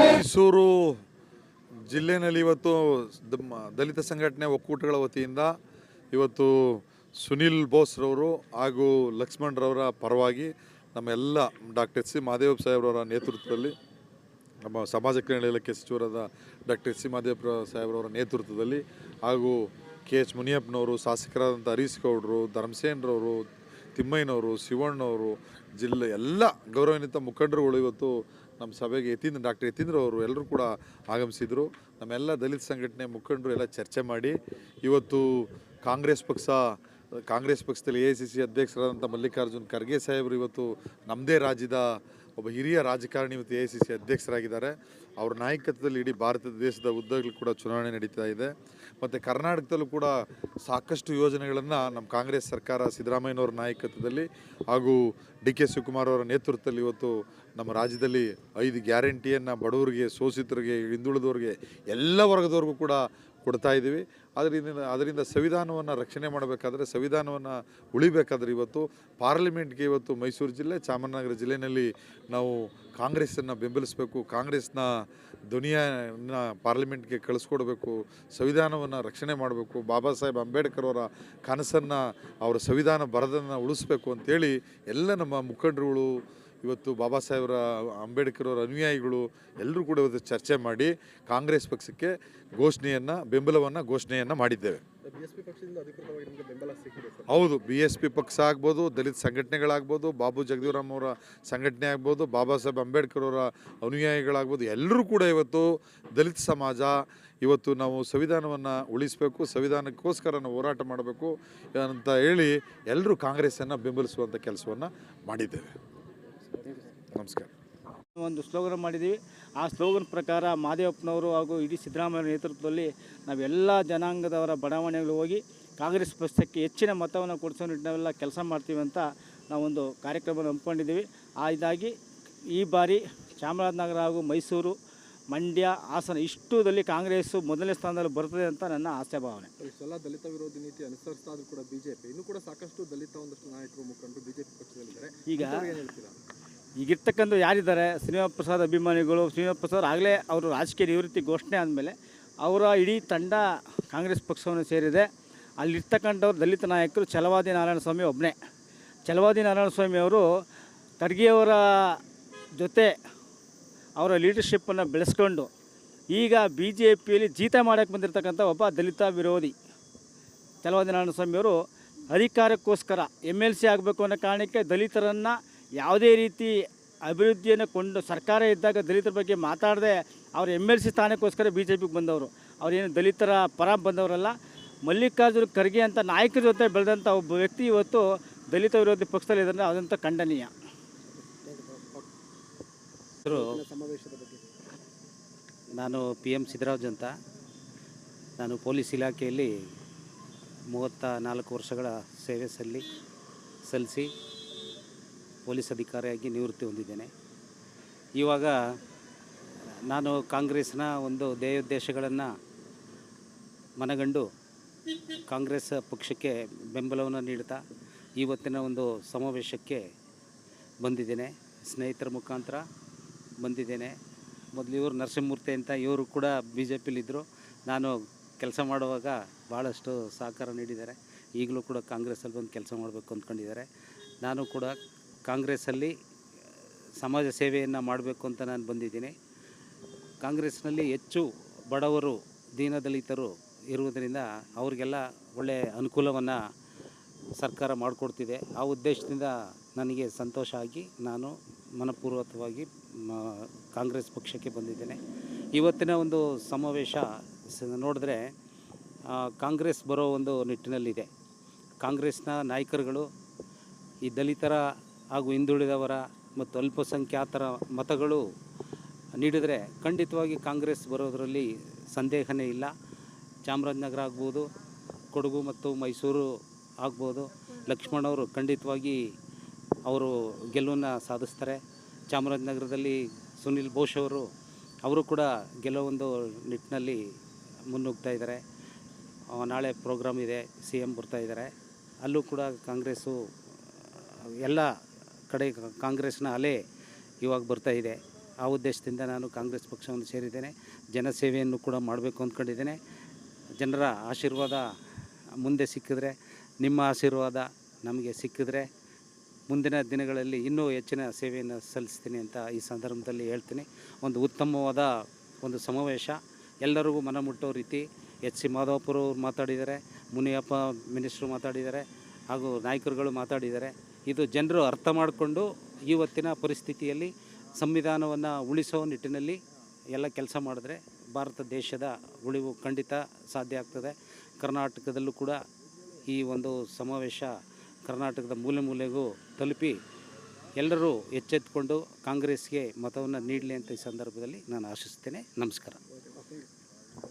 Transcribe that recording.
ಮೈಸೂರು ಜಿಲ್ಲೆಯಲ್ಲಿ ಇವತ್ತು ದಲಿತ ಸಂಘಟನೆ ಒಕ್ಕೂಟಗಳ ವತಿಯಿಂದ ಇವತ್ತು ಸುನಿಲ್ ಬೋಸ್ರವರು ಹಾಗೂ ಲಕ್ಷ್ಮಣರವರ ಪರವಾಗಿ ನಮ್ಮೆಲ್ಲ ಡಾಕ್ಟರ್ ಸಿ ಮಹಾದೇವ ಸಾಹೇಬ್ರವರ ನೇತೃತ್ವದಲ್ಲಿ, ನಮ್ಮ ಸಮಾಜ ಕಲ್ಯಾಣ ಇಲಾಖೆ ಸಚಿವರಾದ ಡಾಕ್ಟರ್ ಸಿ ಮಹದೇವ ಸಾಹೇಬ್ರವರ ನೇತೃತ್ವದಲ್ಲಿ ಹಾಗೂ ಕೆ ಎಚ್ ಮುನಿಯಪ್ಪನವರು, ಶಾಸಕರಾದಂಥ ಹರೀಶ್ ಗೌಡರು ಧರ್ಮಸೇನ್ರವರು ತಿಮ್ಮಯ್ಯನವರು, ಶಿವಣ್ಣವರು, ಜಿಲ್ಲೆ ಎಲ್ಲ ಗೌರವಾನ್ವಿತ ಮುಖಂಡರುಗಳು ಇವತ್ತು ನಮ್ಮ ಸಭೆಗೆ ಯತೀಂದ್ರ, ಡಾಕ್ಟರ್ ಯತೀಂದ್ರ ಅವರು ಎಲ್ಲರೂ ಕೂಡ ಆಗಮಿಸಿದರು. ನಮ್ಮೆಲ್ಲ ದಲಿತ ಸಂಘಟನೆ ಮುಖಂಡರು ಎಲ್ಲ ಚರ್ಚೆ ಮಾಡಿ ಇವತ್ತು ಕಾಂಗ್ರೆಸ್ ಪಕ್ಷ, ಕಾಂಗ್ರೆಸ್ ಪಕ್ಷದಲ್ಲಿ ಎ ಐ ಸಿ ಸಿ ಅಧ್ಯಕ್ಷರಾದಂಥ ಮಲ್ಲಿಕಾರ್ಜುನ್ ಖರ್ಗೆ ಸಾಹೇಬರು ಇವತ್ತು ನಮ್ಮದೇ ರಾಜ್ಯದ ಒಬ್ಬ ಹಿರಿಯ ರಾಜಕಾರಣಿ ಇವತ್ತು ಎ ಐ ಸಿ ಸಿ ಅಧ್ಯಕ್ಷರಾಗಿದ್ದಾರೆ. ಅವ್ರ ನಾಯಕತ್ವದಲ್ಲಿ ಇಡೀ ಭಾರತ ದೇಶದ ಉದ್ದಗಳು ಕೂಡ ಚುನಾವಣೆ ನಡೀತಾ ಇದೆ. ಮತ್ತು ಕರ್ನಾಟಕದಲ್ಲೂ ಕೂಡ ಸಾಕಷ್ಟು ಯೋಜನೆಗಳನ್ನು ನಮ್ಮ ಕಾಂಗ್ರೆಸ್ ಸರ್ಕಾರ ಸಿದ್ದರಾಮಯ್ಯನವರ ನಾಯಕತ್ವದಲ್ಲಿ ಹಾಗೂ ಡಿ ಕೆ ಶಿವಕುಮಾರ್ ಅವರ ನೇತೃತ್ವದಲ್ಲಿ ಇವತ್ತು ನಮ್ಮ ರಾಜ್ಯದಲ್ಲಿ ಐದು ಗ್ಯಾರಂಟಿಯನ್ನು ಬಡವರಿಗೆ, ಶೋಷಿತರಿಗೆ, ಹಿಂದುಳಿದವ್ರಿಗೆ ಎಲ್ಲ ವರ್ಗದವ್ರಿಗೂ ಕೂಡ ಕೊಡ್ತಾ ಇದ್ದೀವಿ. ಅದರಿಂದ ಅದರಿಂದ ಸಂವಿಧಾನವನ್ನು ರಕ್ಷಣೆ ಮಾಡಬೇಕಾದ್ರೆ ಸಂವಿಧಾನವನ್ನು ಉಳಿಬೇಕಾದ್ರೆ ಇವತ್ತು ಪಾರ್ಲಿಮೆಂಟ್ಗೆ ಇವತ್ತು ಮೈಸೂರು ಜಿಲ್ಲೆ, ಚಾಮರಾಜನಗರ ಜಿಲ್ಲೆಯಲ್ಲಿ ನಾವು ಕಾಂಗ್ರೆಸ್ಸನ್ನು ಬೆಂಬಲಿಸಬೇಕು, ಕಾಂಗ್ರೆಸ್ನ ಧ್ವನಿಯನ್ನು ಪಾರ್ಲಿಮೆಂಟ್ಗೆ ಕಳಿಸ್ಕೊಡ್ಬೇಕು, ಸಂವಿಧಾನವನ್ನು ರಕ್ಷಣೆ ಮಾಡಬೇಕು. ಬಾಬಾ ಸಾಹೇಬ್ ಅಂಬೇಡ್ಕರ್ ಅವರ ಕನಸನ್ನು, ಅವರ ಸಂವಿಧಾನ ಬರದನ್ನು ಉಳಿಸ್ಬೇಕು ಅಂತೇಳಿ ಎಲ್ಲ ನಮ್ಮ ಮುಖಂಡರುಗಳು ಇವತ್ತು ಬಾಬಾ ಸಾಹೇಬ್ರ ಅಂಬೇಡ್ಕರ್ ಅವರ ಅನುಯಾಯಿಗಳು ಎಲ್ಲರೂ ಕೂಡ ಇವತ್ತು ಚರ್ಚೆ ಮಾಡಿ ಕಾಂಗ್ರೆಸ್ ಪಕ್ಷಕ್ಕೆ ಘೋಷಣೆಯನ್ನು ಬೆಂಬಲವನ್ನು ಘೋಷಣೆಯನ್ನು ಮಾಡಿದ್ದೇವೆ. ಹೌದು ಬಿ ಎಸ್ ಪಿ ಪಕ್ಷ ಆಗ್ಬೋದು ದಲಿತ ಸಂಘಟನೆಗಳಾಗ್ಬೋದು ಬಾಬು ಜಗದೀವರಾಮ್ ಅವರ ಸಂಘಟನೆ ಆಗ್ಬೋದು ಬಾಬಾ ಸಾಹೇಬ್ ಅಂಬೇಡ್ಕರ್ ಅವರ ಅನುಯಾಯಿಗಳಾಗ್ಬೋದು ಎಲ್ಲರೂ ಕೂಡ ಇವತ್ತು ದಲಿತ ಸಮಾಜ ಇವತ್ತು ನಾವು ಸಂವಿಧಾನವನ್ನು ಉಳಿಸಬೇಕು ಸಂವಿಧಾನಕ್ಕೋಸ್ಕರ ನಾವು ಹೋರಾಟ ಮಾಡಬೇಕು ಅಂತ ಹೇಳಿ ಎಲ್ಲರೂ ಕಾಂಗ್ರೆಸ್ಸನ್ನು ಬೆಂಬಲಿಸುವಂಥ ಕೆಲಸವನ್ನು ಮಾಡಿದ್ದೇವೆ. ನಮಸ್ಕಾರ. ಒಂದು ಸ್ಲೋಗನ್ ಮಾಡಿದ್ದೀವಿ. ಆ ಸ್ಲೋಗನ್ ಪ್ರಕಾರ ಮಾದೇವಪ್ಪನವರು ಹಾಗೂ ಇಡೀ ಸಿದ್ದರಾಮಯ್ಯ ನೇತೃತ್ವದಲ್ಲಿ ನಾವೆಲ್ಲ ಜನಾಂಗದವರ ಬಡಾವಣೆಗಳು ಹೋಗಿ ಕಾಂಗ್ರೆಸ್ ಪಕ್ಷಕ್ಕೆ ಹೆಚ್ಚಿನ ಮತವನ್ನು ಕೊಡಿಸೋ ನಿಟ್ಟಿನವೆಲ್ಲ ಕೆಲಸ ಮಾಡ್ತೀವಿ ಅಂತ ನಾವೊಂದು ಕಾರ್ಯಕ್ರಮವನ್ನು ಹಮ್ಮಿಕೊಂಡಿದ್ದೀವಿ. ಆ ಇದಾಗಿ ಈ ಬಾರಿ ಚಾಮರಾಜನಗರ ಹಾಗೂ ಮೈಸೂರು ಮಂಡ್ಯ ಹಾಸನ ಇಷ್ಟುದಲ್ಲಿ ಕಾಂಗ್ರೆಸ್ಸು ಮೊದಲನೇ ಸ್ಥಾನದಲ್ಲಿ ಬರ್ತದೆ ಅಂತ ನನ್ನ ಆಸೆ ಭಾವನೆ ಇಷ್ಟೆಲ್ಲ ದಲಿತ ವಿರೋಧಿ ನೀತಿ ಅನುಸರಿಸ್ತಾ ಆದರೂ ಕೂಡ ಬಿಜೆಪಿ ಇನ್ನೂ ಕೂಡ ಸಾಕಷ್ಟು ದಲಿತ ಒಂದಷ್ಟು ನಾಯಕರು ಮುಖಂಡರು ಬಿಜೆಪಿ ಪಕ್ಷದಲ್ಲಿದ್ದಾರೆ. ಈಗ ಹೇಳ್ತೀರಾ? ಈಗಿರ್ತಕ್ಕಂಥ ಯಾರಿದ್ದಾರೆ? ಶ್ರೀನಿವಾಸ ಪ್ರಸಾದ್ ಅಭಿಮಾನಿಗಳು ಶ್ರೀನಿವಾಸ ಪ್ರಸಾದ್ ಆಗಲೇ ಅವರು ರಾಜಕೀಯ ನಿವೃತ್ತಿ ಘೋಷಣೆ ಆದಮೇಲೆ ಅವರ ಇಡೀ ತಂಡ ಕಾಂಗ್ರೆಸ್ ಪಕ್ಷವನ್ನು ಸೇರಿದೆ. ಅಲ್ಲಿರ್ತಕ್ಕಂಥವ್ರು ದಲಿತ ನಾಯಕರು ಛಲವಾದಿ ನಾರಾಯಣ ಸ್ವಾಮಿ ಒಬ್ಬನೇ ಛಲವಾದಿ ನಾರಾಯಣ ಸ್ವಾಮಿ ಅವರು ಖರ್ಗೆಯವರ ಜೊತೆ ಅವರ ಲೀಡರ್ಶಿಪ್ಪನ್ನು ಬೆಳೆಸ್ಕೊಂಡು ಈಗ ಬಿ ಜೆ ಪಿಯಲ್ಲಿ ಜೀತ ಮಾಡೋಕ್ಕೆ ಬಂದಿರತಕ್ಕಂಥ ಒಬ್ಬ ದಲಿತ ವಿರೋಧಿ. ಛಲವಾದಿ ನಾರಾಯಣ ಸ್ವಾಮಿಯವರು ಅಧಿಕಾರಕ್ಕೋಸ್ಕರ ಎಂ ಎಲ್ ಸಿ ಆಗಬೇಕು ಅನ್ನೋ ಕಾರಣಕ್ಕೆ ದಲಿತರನ್ನು ಯಾವುದೇ ರೀತಿ ಅಭಿವೃದ್ಧಿಯನ್ನು ಕೊಂಡು ಸರ್ಕಾರ ಇದ್ದಾಗ ದಲಿತರ ಬಗ್ಗೆ ಮಾತಾಡದೆ ಅವರು ಎಂ ಎಲ್ ಸಿ ಸ್ಥಾನಕ್ಕೋಸ್ಕರ ಬಿ ಜೆ ಪಿಗೆ ಬಂದವರು ಅವರೇನು ದಲಿತರ ಪರ ಬಂದವರಲ್ಲ. ಮಲ್ಲಿಕಾರ್ಜುನ ಖರ್ಗೆ ಅಂತ ನಾಯಕರ ಜೊತೆ ಬೆಳೆದಂಥ ಒಬ್ಬ ವ್ಯಕ್ತಿ ಇವತ್ತು ದಲಿತ ವಿರೋಧಿ ಪಕ್ಷದಲ್ಲಿ ಇದ್ದರೆ. ಅದಂತ ಖಂಡನೀಯ. ನಾನು ಪಿ ಎಂ ಸಿದ್ದರಾಜ್ ಅಂತ. ನಾನು ಪೊಲೀಸ್ ಇಲಾಖೆಯಲ್ಲಿ ಮೂವತ್ತ ನಾಲ್ಕು ವರ್ಷಗಳ ಸೇವೆ ಸಲ್ಲಿ ಸಲ್ಲಿಸಿ ಪೊಲೀಸ್ ಅಧಿಕಾರಿಯಾಗಿ ನಿವೃತ್ತಿ ಹೊಂದಿದ್ದೇನೆ. ಇವಾಗ ನಾನು ಕಾಂಗ್ರೆಸ್ನ ಒಂದು ಧ್ಯೇಯೋದ್ದೇಶಗಳನ್ನು ಮನಗಂಡು ಕಾಂಗ್ರೆಸ್ ಪಕ್ಷಕ್ಕೆ ಬೆಂಬಲವನ್ನು ನೀಡ್ತಾ ಇವತ್ತಿನ ಒಂದು ಸಮಾವೇಶಕ್ಕೆ ಬಂದಿದ್ದೇನೆ. ಸ್ನೇಹಿತರ ಮುಖಾಂತರ ಬಂದಿದ್ದೇನೆ. ಮೊದಲು ಇವರು ನರಸಿಂಹಮೂರ್ತಿ ಅಂತ ಇವರು ಕೂಡ ಬಿ ಜೆ ಪಿಲಿದ್ದರು ನಾನು ಕೆಲಸ ಮಾಡುವಾಗ ಭಾಳಷ್ಟು ಸಹಕಾರ ನೀಡಿದ್ದಾರೆ. ಈಗಲೂ ಕೂಡ ಕಾಂಗ್ರೆಸ್ಸಲ್ಲಿ ಬಂದು ಕೆಲಸ ಮಾಡಬೇಕು ಅಂದ್ಕೊಂಡಿದ್ದಾರೆ. ನಾನು ಕೂಡ ಕಾಂಗ್ರೆಸ್ಸಲ್ಲಿ, ಸಮಾಜ ಸೇವೆಯನ್ನು ಮಾಡಬೇಕು ಅಂತ ನಾನು ಬಂದಿದ್ದೀನಿ. ಕಾಂಗ್ರೆಸ್ನಲ್ಲಿ ಹೆಚ್ಚು ಬಡವರು, ದೀನದಲಿತರು ಇರುವುದರಿಂದ ಅವರಿಗೆಲ್ಲ ಒಳ್ಳೆಯ ಅನುಕೂಲವನ್ನು ಸರ್ಕಾರ ಮಾಡಿಕೊಡ್ತಿದೆ. ಆ ಉದ್ದೇಶದಿಂದ ನನಗೆ ಸಂತೋಷ ಆಗಿ ನಾನು ಮನಪೂರ್ವಕವಾಗಿ ಕಾಂಗ್ರೆಸ್ ಪಕ್ಷಕ್ಕೆ ಬಂದಿದ್ದೇನೆ. ಇವತ್ತಿನ ಒಂದು ಸಮಾವೇಶ ನೋಡಿದ್ರೆ ಕಾಂಗ್ರೆಸ್ ಬರೋ ಒಂದು ನಿಟ್ಟಿನಲ್ಲಿದೆ. ಕಾಂಗ್ರೆಸ್ನ ನಾಯಕರುಗಳು ಈ ದಲಿತರ ಹಾಗೂ ಹಿಂದುಳಿದವರ ಮತ್ತು ಅಲ್ಪಸಂಖ್ಯಾತರ ಮತಗಳು ನೀಡಿದರೆ ಖಂಡಿತವಾಗಿ ಕಾಂಗ್ರೆಸ್ ಬರೋದರಲ್ಲಿ ಸಂದೇಹನೇ ಇಲ್ಲ. ಚಾಮರಾಜನಗರ ಆಗ್ಬೋದು, ಕೊಡಗು ಮತ್ತು ಮೈಸೂರು ಆಗ್ಬೋದು. ಲಕ್ಷ್ಮಣ್ ಅವರು ಖಂಡಿತವಾಗಿ ಅವರು ಗೆಲುವನ್ನು ಸಾಧಿಸ್ತಾರೆ. ಚಾಮರಾಜನಗರದಲ್ಲಿ ಸುನಿಲ್ ಬೋಸ್ ಅವರು ಅವರು ಕೂಡ ಗೆಲುವೊಂದು ನಿಟ್ಟಿನಲ್ಲಿ ಮುನ್ನುಗ್ತಾ ಇದ್ದಾರೆ. ನಾಳೆ ಪ್ರೋಗ್ರಾಮ್ ಇದೆ, ಸಿ ಎಂ ಬರ್ತಾಯಿದ್ದಾರೆ ಅಲ್ಲೂ ಕೂಡ ಕಾಂಗ್ರೆಸ್ಸು, ಎಲ್ಲ ಕಡೆ ಕಾಂಗ್ರೆಸ್ನ ಅಲೆ ಇವಾಗ ಬರ್ತಾ ಇದೆ. ಆ ಉದ್ದೇಶದಿಂದ ನಾನು ಕಾಂಗ್ರೆಸ್ ಪಕ್ಷವನ್ನು ಸೇರಿದ್ದೇನೆ. ಜನಸೇವೆಯನ್ನು ಕೂಡ ಮಾಡಬೇಕು ಅಂದ್ಕೊಂಡಿದ್ದೇನೆ. ಜನರ ಆಶೀರ್ವಾದ ಮುಂದೆ ಸಿಕ್ಕಿದ್ರೆ, ನಿಮ್ಮ ಆಶೀರ್ವಾದ ನಮಗೆ ಸಿಕ್ಕಿದ್ರೆ ಮುಂದಿನ ದಿನಗಳಲ್ಲಿ ಇನ್ನೂ ಹೆಚ್ಚಿನ ಸೇವೆಯನ್ನು ಸಲ್ಲಿಸ್ತೀನಿ ಅಂತ ಈ ಸಂದರ್ಭದಲ್ಲಿ ಹೇಳ್ತೀನಿ. ಒಂದು ಉತ್ತಮವಾದ ಒಂದು ಸಮಾವೇಶ. ಎಲ್ಲರಿಗೂ ಮನ ಮುಟ್ಟೋ ರೀತಿ ಎಚ್ ಸಿ ಮಾಧವಪುರ ಮಾತಾಡಿದ್ದಾರೆ, ಮುನಿಯಪ್ಪ ಮಿನಿಸ್ಟ್ರು ಮಾತಾಡಿದ್ದಾರೆ, ಹಾಗೂ ನಾಯಕರುಗಳು ಮಾತಾಡಿದ್ದಾರೆ. ಇದು ಜನರು ಅರ್ಥ ಮಾಡಿಕೊಂಡು ಇವತ್ತಿನ ಪರಿಸ್ಥಿತಿಯಲ್ಲಿ ಸಂವಿಧಾನವನ್ನು ಉಳಿಸೋ ನಿಟ್ಟಿನಲ್ಲಿ ಎಲ್ಲ ಕೆಲಸ ಮಾಡಿದ್ರೆ ಭಾರತ ದೇಶದ ಉಳಿವು ಖಂಡಿತ ಸಾಧ್ಯ ಆಗ್ತದೆ. ಕರ್ನಾಟಕದಲ್ಲೂ ಕೂಡ ಈ ಒಂದು ಸಮಾವೇಶ ಕರ್ನಾಟಕದ ಮೂಲೆ ಮೂಲೆಗೂ ತಲುಪಿ ಎಲ್ಲರೂ ಎಚ್ಚೆತ್ತುಕೊಂಡು ಕಾಂಗ್ರೆಸ್ಗೆ ಮತವನ್ನು ನೀಡಲಿ ಅಂತ ಈ ಸಂದರ್ಭದಲ್ಲಿ ನಾನು ಆಶಿಸ್ತೇನೆ. ನಮಸ್ಕಾರ.